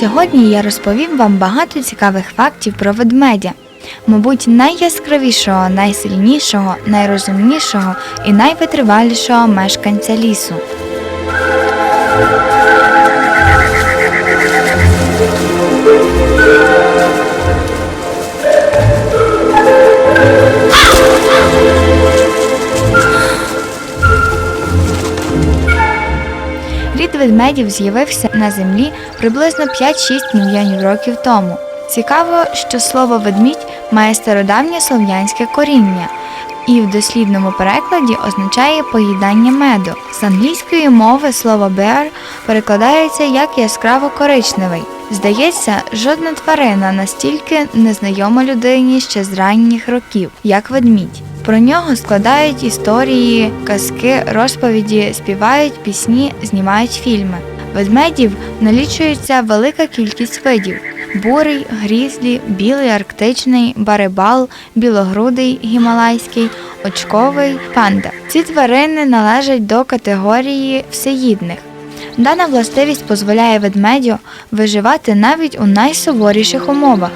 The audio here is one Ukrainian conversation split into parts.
Сьогодні я розповім вам багато цікавих фактів про ведмедя. Мабуть, найяскравішого, найсильнішого, найрозумнішого і найвитривалішого мешканця лісу. Рід ведмедів з'явився на землі приблизно 5-6 мільйонів років тому. Цікаво, що слово ведмідь має стародавнє слов'янське коріння і в дослідному перекладі означає поїдання меду. З англійської мови слово bear перекладається як яскраво коричневий. Здається, жодна тварина настільки незнайома людині ще з ранніх років, як ведмідь. Про нього складають історії, казки, розповіді, співають пісні, знімають фільми. Ведмедів налічується велика кількість видів: бурий, грізлі, білий арктичний, барибал, білогрудий гімалайський, очковий, панда. Ці тварини належать до категорії всеїдних. Дана властивість дозволяє ведмедю виживати навіть у найсуворіших умовах.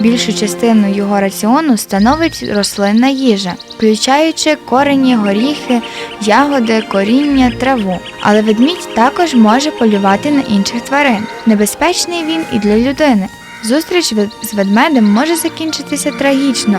Більшу частину його раціону становить рослинна їжа, включаючи корені, горіхи, ягоди, коріння, траву. Але ведмідь також може полювати на інших тварин. Небезпечний він і для людини. Зустріч з ведмедем може закінчитися трагічно,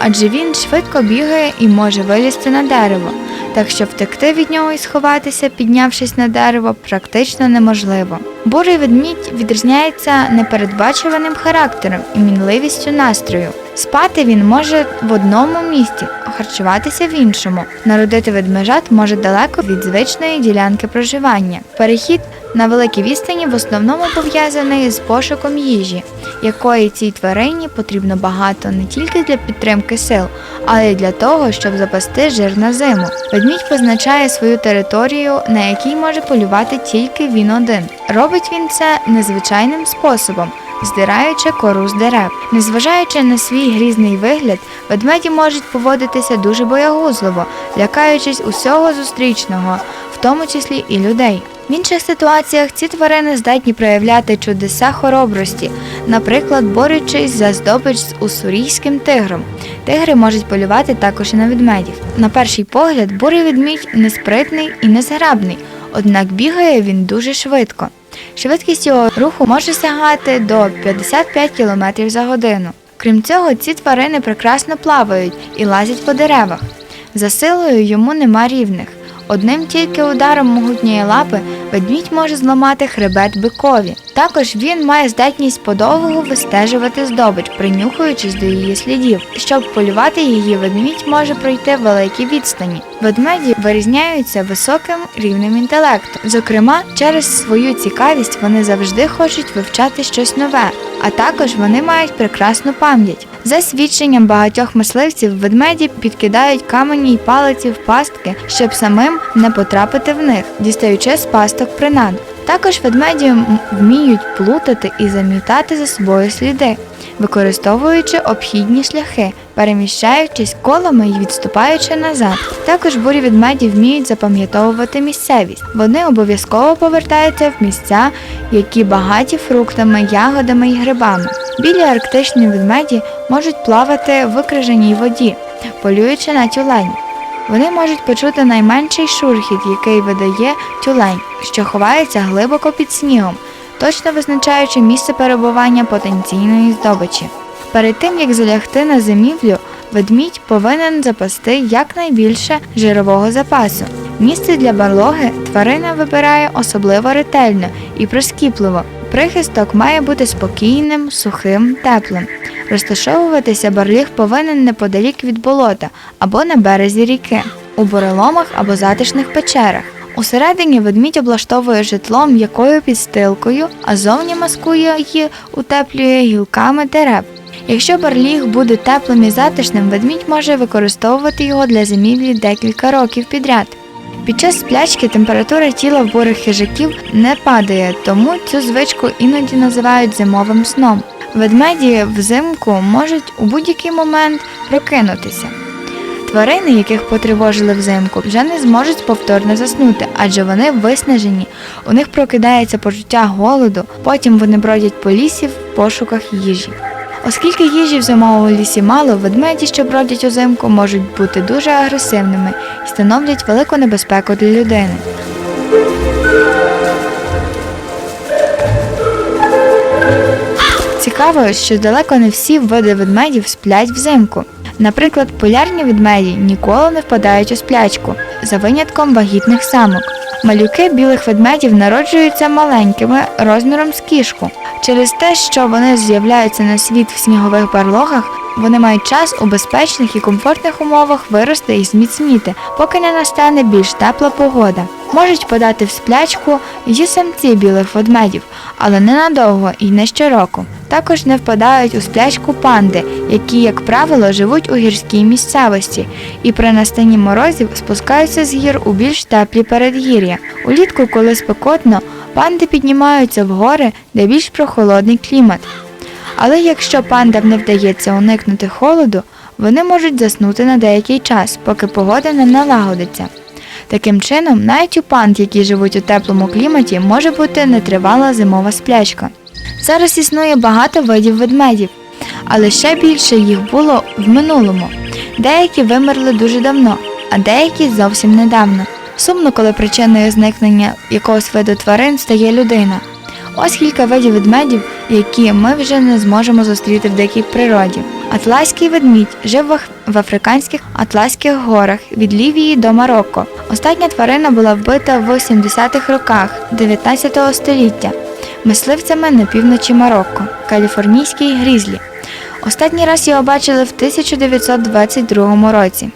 адже він швидко бігає і може вилізти на дерево, так що втекти від нього і сховатися, піднявшись на дерево, практично неможливо. Бурий ведмідь відрізняється непередбачуваним характером і мінливістю настрою. Спати він може в одному місці, а харчуватися в іншому. Народити ведмежат може далеко від звичної ділянки проживання. Перехід на великій відстані в основному пов'язаний з пошуком їжі, якої цій тварині потрібно багато не тільки для підтримки сил, але й для того, щоб запасти жир на зиму. Ведмідь позначає свою територію, на якій може полювати тільки він один. Робить він це незвичайним способом. Здираючи кору з дерев, незважаючи на свій грізний вигляд, ведмеді можуть поводитися дуже боягузливо, лякаючись усього зустрічного, в тому числі і людей. В інших ситуаціях ці тварини здатні проявляти чудеса хоробрості, наприклад, борючись за здобич з уссурійським тигром. Тигри можуть полювати також і на ведмедів. На перший погляд, бурий ведмідь неспритний і незграбний, однак бігає він дуже швидко. Швидкість його руху може сягати до 55 км за годину. Крім цього, ці тварини прекрасно плавають і лазять по деревах. За силою йому нема рівних. Одним тільки ударом могутньої лапи ведмідь може зламати хребет бикові. Також він має здатність подовго вистежувати здобич, принюхуючись до її слідів. Щоб полювати її, ведмідь може пройти великі відстані. Ведмеді вирізняються високим рівнем інтелекту. Зокрема, через свою цікавість вони завжди хочуть вивчати щось нове, а також вони мають прекрасну пам'ять. За свідченням багатьох мисливців, ведмеді підкидають камені й палиці в пастки, щоб самим не потрапити в них, дістаючи з пасток принад. Також ведмеді вміють плутати і замітати за собою сліди, використовуючи обхідні шляхи, переміщаючись колами і відступаючи назад. Також бурі ведмеді вміють запам'ятовувати місцевість. Вони обов'язково повертаються в місця, які багаті фруктами, ягодами і грибами. Білі арктичні ведмеді можуть плавати в викриженій воді, полюючи на тюленів. Вони можуть почути найменший шурхіт, який видає тюлень, що ховається глибоко під снігом, точно визначаючи місце перебування потенційної здобичі. Перед тим як залягти на зимівлю, ведмідь повинен запасти якнайбільше жирового запасу. Місце для барлоги тварина вибирає особливо ретельно і прискіпливо. Прихисток має бути спокійним, сухим, теплим. Розташовуватися барліг повинен неподалік від болота або на березі ріки, у буреломах або затишних печерах. Усередині ведмідь облаштовує житло м'якою підстилкою, а зовні маскує її, утеплює гілками дерев. Якщо барліг буде теплим і затишним, ведмідь може використовувати його для зимівлі декілька років підряд. Під час сплячки температура тіла в бурих хижаків не падає, тому цю звичку іноді називають зимовим сном. Ведмеді взимку можуть у будь-який момент прокинутися. Тварини, яких потривожили взимку, вже не зможуть повторно заснути, адже вони виснажені. У них прокидається почуття голоду, потім вони бродять по лісі в пошуках їжі. Оскільки їжі в зимовому лісі мало, ведмеді, що бродять узимку, можуть бути дуже агресивними і становлять велику небезпеку для людини. Цікаво, що далеко не всі види ведмедів сплять взимку. Наприклад, полярні ведмеді ніколи не впадають у сплячку, за винятком вагітних самок. Малюки білих ведмедів народжуються маленькими розміром з кішку. Через те, що вони з'являються на світ в снігових барлогах, вони мають час у безпечних і комфортних умовах вирости і зміцніти, поки не настане більш тепла погода. Можуть подати в сплячку і самці білих ведмедів, але ненадовго і не щороку. Також не впадають у сплячку панди, які, як правило, живуть у гірській місцевості і при настанні морозів спускаються з гір у більш теплі передгір'я. Улітку, коли спекотно, панди піднімаються в гори, де більш прохолодний клімат. Але якщо пандам не вдається уникнути холоду, вони можуть заснути на деякий час, поки погода не налагодиться. Таким чином, навіть у панд, які живуть у теплому кліматі, може бути нетривала зимова сплячка. Зараз існує багато видів ведмедів, але ще більше їх було в минулому. Деякі вимерли дуже давно, а деякі зовсім недавно. Сумно, коли причиною зникнення якогось виду тварин стає людина. Ось кілька видів ведмедів, які ми вже не зможемо зустріти в дикій природі. Атласський ведмідь жив в африканських Атласських горах від Лівії до Марокко. Остання тварина була вбита в 70-х роках 19 століття мисливцями на півночі Марокко, каліфорнійський грізлі. Останній раз його бачили в 1922 році.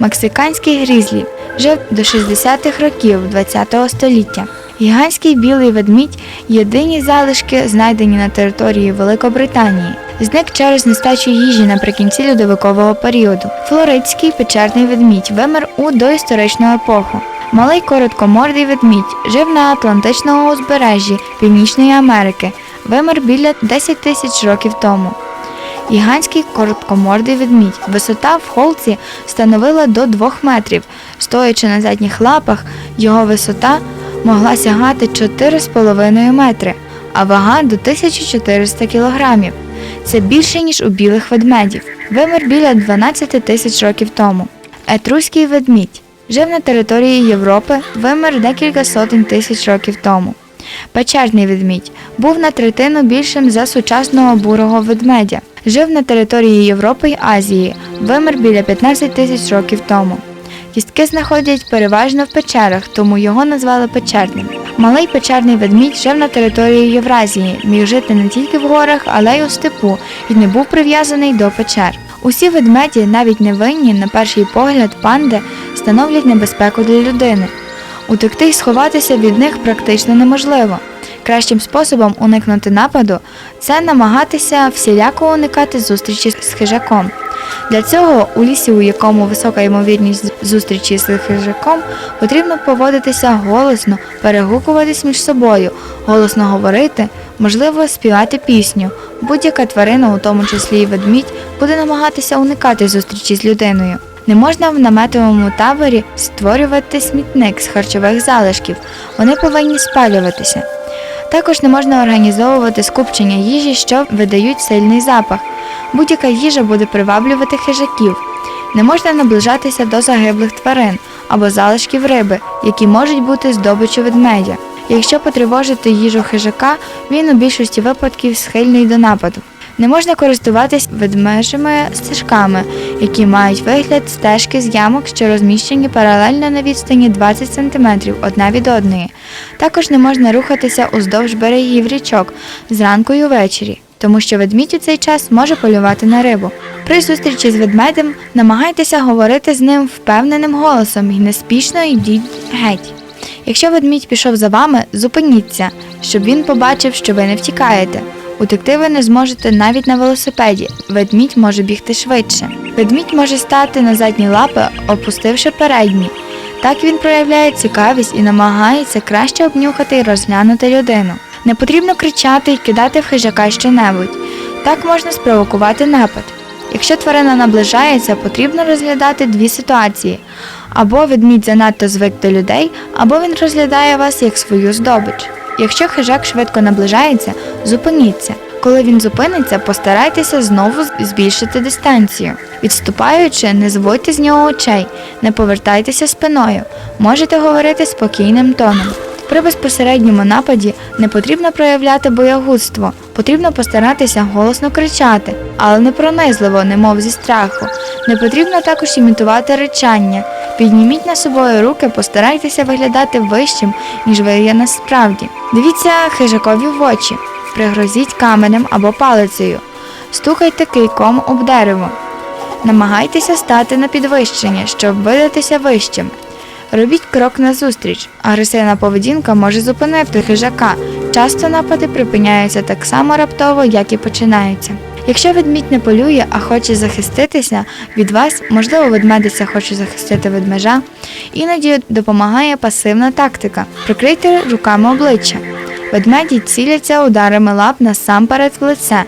Мексиканський грізлі жив до 60-х років ХХ століття. Гігантський білий ведмідь єдині залишки, знайдені на території Великобританії. Зник через нестачу їжі наприкінці льодовикового періоду. Флоридський печерний ведмідь вимер у доісторичну епоху. Малий короткомордий ведмідь жив на Атлантичному узбережжі Північної Америки, вимер біля 10 тисяч років тому. Гігантський короткомордий ведмідь. Висота в холці становила до 2 метрів. Стоячи на задніх лапах, його висота могла сягати 4,5 метри, а вага до 1400 кілограмів. Це більше, ніж у білих ведмедів. Вимер біля 12 тисяч років тому. Етруський ведмідь жив на території Європи, вимер декілька сотень тисяч років тому. Печерний ведмідь був на третину більшим за сучасного бурого ведмедя. Жив на території Європи й Азії, вимер біля 15 тисяч років тому. Кістки знаходять переважно в печерах, тому його назвали печерним. Малий печерний ведмідь жив на території Євразії, міг жити не тільки в горах, але й у степу, і не був прив'язаний до печер. Усі ведмеді, навіть невинні, на перший погляд, панди, становлять небезпеку для людини. Утекти й сховатися від них практично неможливо. Кращим способом уникнути нападу це намагатися всіляко уникати зустрічі з хижаком. Для цього у лісі, у якому висока ймовірність зустрічі з хижаком, потрібно поводитися голосно, перегукуватись між собою, голосно говорити, можливо, співати пісню. Будь-яка тварина, у тому числі і ведмідь, буде намагатися уникати зустрічі з людиною. Не можна в наметовому таборі створювати смітник з харчових залишків, вони повинні спалюватися. Також не можна організовувати скупчення їжі, що видають сильний запах. Будь-яка їжа буде приваблювати хижаків. Не можна наближатися до загиблих тварин або залишків риби, які можуть бути здобиччю ведмедя. Якщо потривожити їжу хижака, він у більшості випадків схильний до нападу. Не можна користуватись ведмежими стежками, які мають вигляд стежки з ямок, що розміщені паралельно на відстані 20 см одна від одної. Також не можна рухатися уздовж берегів річок зранку й увечері, тому що ведмідь у цей час може полювати на рибу. При зустрічі з ведмедем намагайтеся говорити з ним впевненим голосом і неспішно йдіть геть. Якщо ведмідь пішов за вами, зупиніться, щоб він побачив, що ви не втікаєте. Утекти ви не зможете навіть на велосипеді. Ведмідь може бігти швидше. Ведмідь може стати на задні лапи, опустивши передні. Так він проявляє цікавість і намагається краще обнюхати і розглянути людину. Не потрібно кричати і кидати в хижака щонебудь. Так можна спровокувати напад. Якщо тварина наближається, потрібно розглядати дві ситуації. Або ведмідь занадто звик до людей, або він розглядає вас як свою здобич. Якщо хижак швидко наближається, зупиніться. Коли він зупиниться, постарайтеся знову збільшити дистанцію. Відступаючи, не зводьте з нього очей, не повертайтеся спиною. Можете говорити спокійним тоном. При безпосередньому нападі не потрібно проявляти боягузтво, потрібно постаратися голосно кричати, але не пронизливо, немов зі страху. Не потрібно також імітувати речання. Підніміть на собою руки, постарайтеся виглядати вищим, ніж ви є насправді. Дивіться хижакові в очі, пригрозіть каменем або палицею, стукайте кийком об дерево. Намагайтеся стати на підвищення, щоб видатися вищим. Робіть крок назустріч. Агресивна поведінка може зупинити хижака. Часто напади припиняються так само раптово, як і починаються. Якщо ведмідь не полює, а хоче захиститися від вас, можливо, ведмедиця хоче захистити ведмежа, іноді допомагає пасивна тактика. Прикрийте руками обличчя. Ведмеді ціляться ударами лап насамперед в лице.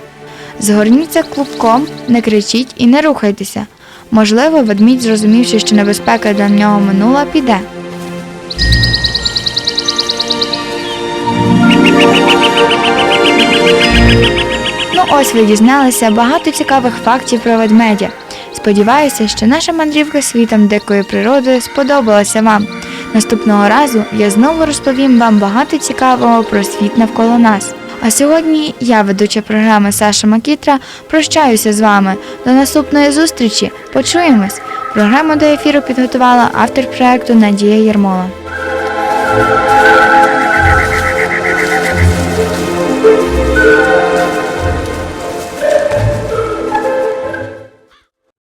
Згорніться клубком, не кричіть і не рухайтеся. Можливо, ведмідь, зрозумівши, що небезпека для нього минула, піде. Ну ось ви дізналися багато цікавих фактів про ведмедя. Сподіваюся, що наша мандрівка світом дикої природи сподобалася вам. Наступного разу я знову розповім вам багато цікавого про світ навколо нас. А сьогодні я, ведуча програми Саша Макітра, прощаюся з вами. До наступної зустрічі. Почуємось. Програму до ефіру підготувала автор проекту Надія Єрмола.